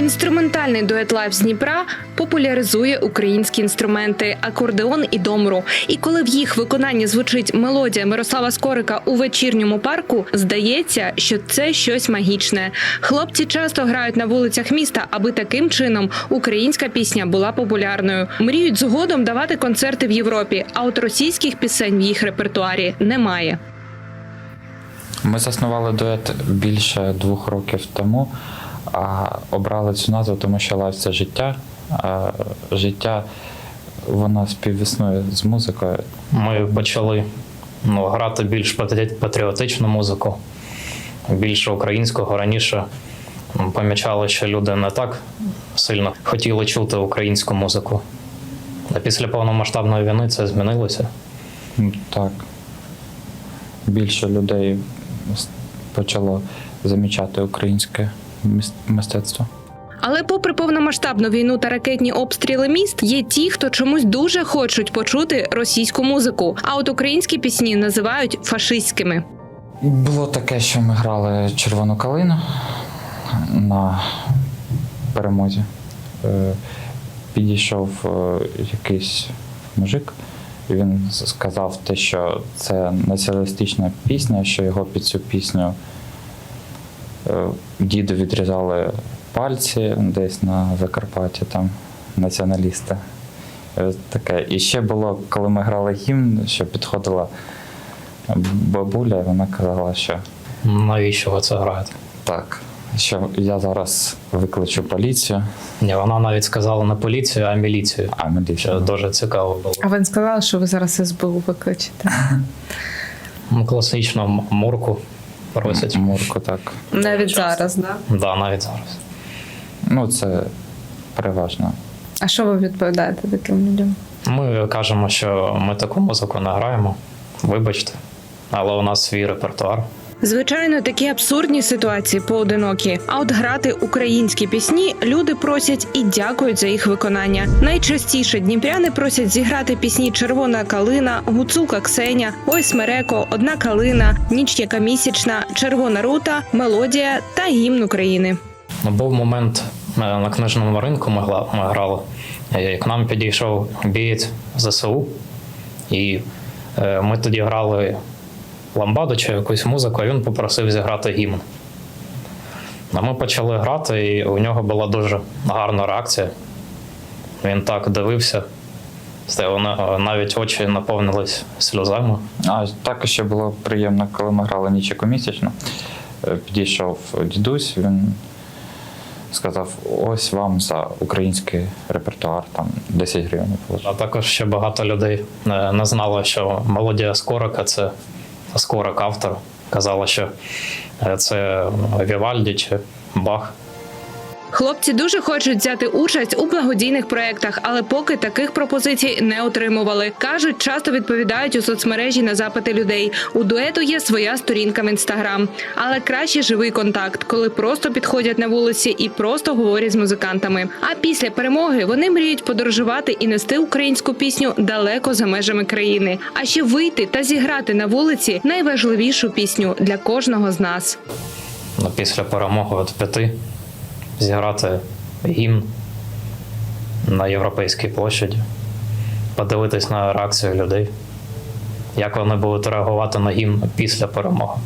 Інструментальний дует Лайв з Дніпра популяризує українські інструменти акордеон і домру. І коли в їх виконанні звучить мелодія Мирослава Скорика у вечірньому парку, здається, що це щось магічне. Хлопці часто грають на вулицях міста, аби таким чином українська пісня була популярною. Мріють згодом давати концерти в Європі, а от російських пісень в їх репертуарі немає. Ми заснували дует більше двох років тому, а обрали цю назву, тому що лайф це життя. А життя воно співіснує з музикою. Ми почали ну, грати більш патріотичну музику, більше українського. Раніше помічали, що люди не так сильно хотіли чути українську музику. А після повномасштабної війни це змінилося. Так. Більше людей почало замічати українське мис- мистецтво. Але попри повномасштабну війну та ракетні обстріли міст, є ті, хто чомусь дуже хочуть почути російську музику. А от українські пісні називають фашистськими. Було таке, що ми грали червону калину на перемозі. Е, Підійшов е, якийсь мужик, і він сказав те, що це націоналістична пісня, що його під цю пісню діду відрізали пальці десь на Закарпатті, там націоналісти. Е, Таке. І ще було, коли ми грали гімн, що підходила бабуля, вона казала, що Навіщо ви це граєте? так, що я зараз викличу поліцію, Ні, вона навіть сказала не поліцію, а міліцію. а міліція. Що дуже цікаво було. А він сказав, що ви зараз СБУ викличете. Ну, класично мурку просять. Мурку, так. Навіть зараз, да? Да, навіть зараз. Ну, це переважно. А що ви відповідаєте таким людям? Ми кажемо, що ми таку музику не граємо. Вибачте, але у нас свій репертуар. Звичайно, такі абсурдні ситуації поодинокі. А от грати українські пісні люди просять і дякують за їх виконання. Найчастіше дніпряни просять зіграти пісні Червона калина, Гуцулка Ксеня, Ой Смереко, Одна калина, Ніч яка місячна, Червона рута, Мелодія та гімн України. Був момент е, на книжному ринку ми, грали. е, К нам підійшов бієць ЗСУ, і е, ми тоді грали ламбаду чи якусь музику, а він попросив зіграти гімн. А ми почали грати, і у нього була дуже гарна реакція. Він так дивився, навіть очі наповнились сльозами. А також ще було приємно, коли ми грали нічику місячно. Е, Підійшов дідусь, він сказав: ось вам за український репертуар, там 10 гривень. А також ще багато людей е, не знало, що мелодія Скорика це Скорик автор. Казала, що е, це Вівальді чи Бах. Хлопці дуже хочуть взяти участь у благодійних проєктах, але поки таких пропозицій не отримували. кажуть, часто відповідають у соцмережі на запити людей. У дуету є своя сторінка в інстаграм, але краще живий контакт, коли просто підходять на вулиці і просто говорять з музикантами. А після перемоги вони мріють подорожувати і нести українську пісню далеко за межами країни. А ще вийти та зіграти на вулиці найважливішу пісню для кожного з нас. Ну, Після перемоги от п'яти зіграти гімн на Європейській площаді, подивитись на реакцію людей, як вони будуть реагувати на гімн після перемоги.